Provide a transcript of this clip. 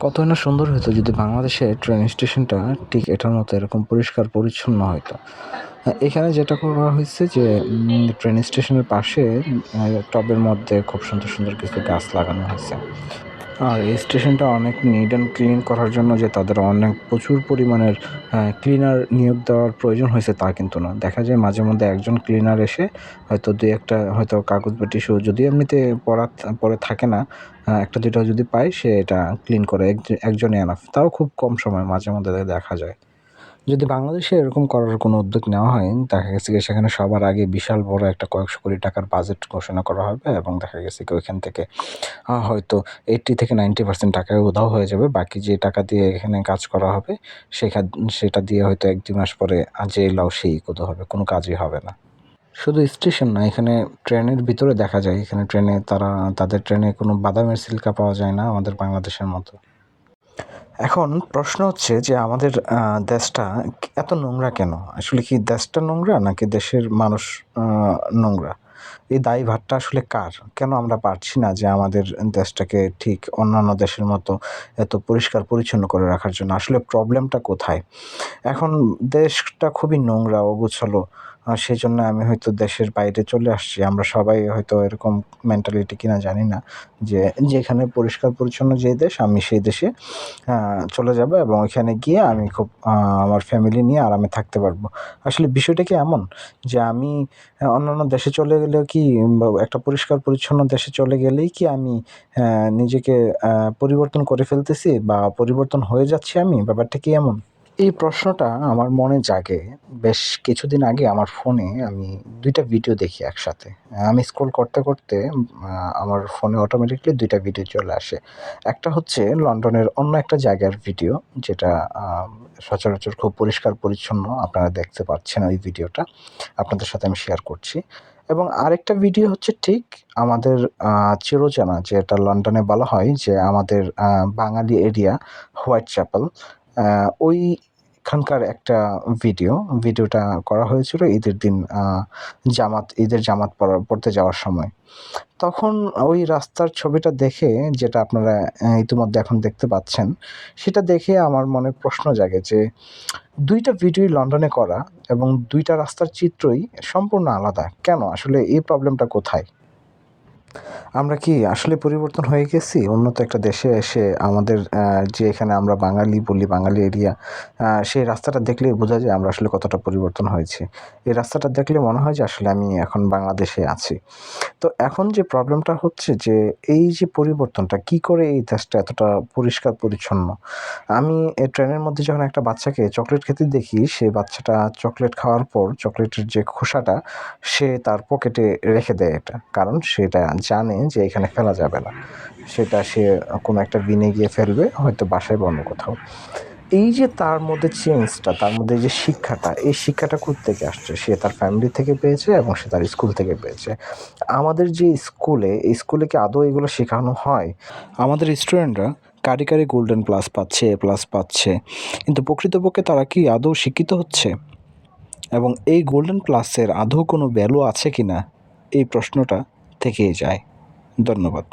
কতই না সুন্দর হতো যদি বাংলাদেশের ট্রেন স্টেশনটা ঠিক এটার মতো এরকম পরিষ্কার পরিচ্ছন্ন হতো হ্যাঁ, এখানে যেটা করা হয়েছে যে ট্রেন স্টেশনের পাশে টবের মধ্যে খুব সুন্দর সুন্দর কিছু গাছ লাগানো হয়েছে। আর এই স্টেশনটা অনেক নিট অ্যান্ড ক্লিন করার জন্য যে তাদের অনেক প্রচুর পরিমাণের ক্লিনার নিয়োগ দেওয়ার প্রয়োজন হয়েছে তা কিন্তু না। দেখা যায় মাঝে মধ্যে একজন ক্লিনার এসে হয়তো দুই একটা, হয়তো কাগজ বা টিস্যু যদি এমনিতে পড়া পরে থাকে না একটা দুটো যদি পায় সে এটা ক্লিন করে একজনে আনাফ তাও খুব কম সময় মাঝে মধ্যে দেখা যায়। যদি বাংলাদেশে এরকম করার কোনো উদ্যোগ নেওয়া হয়, দেখা গেছে কি সেখানে সবার আগে বিশাল বড় একটা কয়েকশো কোটি টাকার বাজেট ঘোষণা করা হবে এবং দেখা গেছে কি ওইখান থেকে হয়তো এইট্টি থেকে নাইনটি পার্সেন্ট টাকা উধাও হয়ে যাবে। বাকি যে টাকা দিয়ে এখানে কাজ করা হবে সেখান সেটা দিয়ে হয়তো এক দুই মাস পরে যে লাও সেই কোথাও হবে, কোনো কাজই হবে না। শুধু স্টেশন না, এখানে ট্রেনের ভিতরে দেখা যায়, এখানে ট্রেনে তারা, তাদের ট্রেনে কোনো বাদামের সিল্কা পাওয়া যায় না আমাদের বাংলাদেশের মতো। এখন প্রশ্ন হচ্ছে যে আমাদের দেশটা এত নোংরা কেন? আসলে কি দেশটা নোংরা নাকি দেশের মানুষ নোংরা? এই দায়ভারটা আসলে কার? কেন আমরা পারছি না যে আমাদের দেশটাকে ঠিক অন্যান্য দেশের মতো এত পরিষ্কার পরিচ্ছন্ন করে রাখার জন্য? আসলে প্রবলেমটা কোথায়? এখন দেশটা খুবই নোংরা, অগোছালো। সেই জন্য আমি হয়তো দেশের বাইরে চলে আসছি। আমরা সবাই হয়তো এরকম মেন্টালিটি কিনা জানি না যে যেখানে পরিষ্কার পরিচ্ছন্ন যে দেশ, আমি সেই দেশে চলে যাব এবং ওইখানে গিয়ে আমি খুব আমার ফ্যামিলি নিয়ে আরামে থাকতে পারব। আসলে বিষয়টা কি এমন? যে আমি অন্যান্য দেশে চলে গেলেও কি বা একটা পরিষ্কার পরিচ্ছন্ন দেশে চলে গেলেই কি আমি নিজেকে পরিবর্তন করে ফেলতেছি বা পরিবর্তন হয়ে যাচ্ছি আমি? ব্যাপারটা কি এমন? এই প্রশ্নটা আমার মনে জাগে। বেশ কিছুদিন আগে আমার ফোনে আমি দুইটা ভিডিও দেখি একসাথে। আমি স্ক্রল করতে করতে আমার ফোনে অটোমেটিকলি দুইটা ভিডিও চলে আসে। একটা হচ্ছে লন্ডনের অন্য একটা জায়গার ভিডিও, যেটা সচরাচর খুব পরিষ্কার পরিচ্ছন্ন, আপনারা দেখতে পাচ্ছেন ওই ভিডিওটা। আপনাদের সাথে আমি শেয়ার করছি। এবং আরেকটা ভিডিও হচ্ছে ঠিক আমাদের চিরোজানা যেটা লন্ডনে বলা হয় যে আমাদের বাঙালি এরিয়া, হোয়াইট চ্যাপেল ওইখানকার একটা ভিডিও। ভিডিওটা করা হয়েছিল ঈদের দিন জামাত, ঈদের জামাত পড়া, পড়তে যাওয়ার সময়। তখন ওই রাস্তার ছবিটা দেখে, যেটা আপনারা ইতিমধ্যে এখন দেখতে পাচ্ছেন, সেটা দেখে আমার মনে প্রশ্ন জাগে যে, দুইটা ভিডিওই লন্ডনে করা এবং দুইটা রাস্তার চিত্রই সম্পূর্ণ আলাদা। কেন? আসলে এই প্রবলেমটা কোথায়? আমরা কি আসলে পরিবর্তন হয়ে গেছি? উন্নত একটা দেশে এসে আমাদের যে এখানে আমরা বাঙালি বলি, বাঙালি এরিয়া সেই রাস্তাটা দেখলেই বোঝা যায় আমরা আসলে কতটা পরিবর্তন হয়েছে। এই রাস্তাটা দেখলে মনে হয় যে আসলে আমি এখন বাংলাদেশে আছি। তো এখন যে প্রবলেমটা হচ্ছে যে এই যে পরিবর্তনটা, কি করে এই দেশটা এতটা পরিষ্কার পরিচ্ছন্ন? আমি এই ট্রেনের মধ্যে যখন একটা বাচ্চাকে চকলেট খেতে দেখি, সেই বাচ্চাটা চকলেট খাওয়ার পর, চকলেটের যে খোসাটা, সে তার পকেটে রেখে দেয় এটা। কারণ সেটা জানে যে এখানে ফেলা যাবে না। সেটা সে কোনো একটা বিনে গিয়ে ফেলবে, হয়তো বাসায় বা অন্য কোথাও। এই যে তার মধ্যে চেঞ্জটা তার মধ্যে যে শিক্ষাটা, এই শিক্ষাটা থেকে আসছে? সে তার ফ্যামিলি থেকে পেয়েছে এবং সে তার স্কুল থেকে পেয়েছে। আমাদের যে স্কুলে স্কুলে কি আদৌ এগুলো শেখানো হয়? আমাদের স্টুডেন্টরা কারি কারি গোল্ডেন প্লাস পাচ্ছে এ প্লাস পাচ্ছে। কিন্তু প্রকৃতপক্ষে তারা কি আদৌ শিক্ষিত হচ্ছে? এবং এই গোল্ডেন প্লাসের আদৌ কোনো ভ্যালু আছে কি না এই প্রশ্নটা থেকেই যায়। ধন্যবাদ।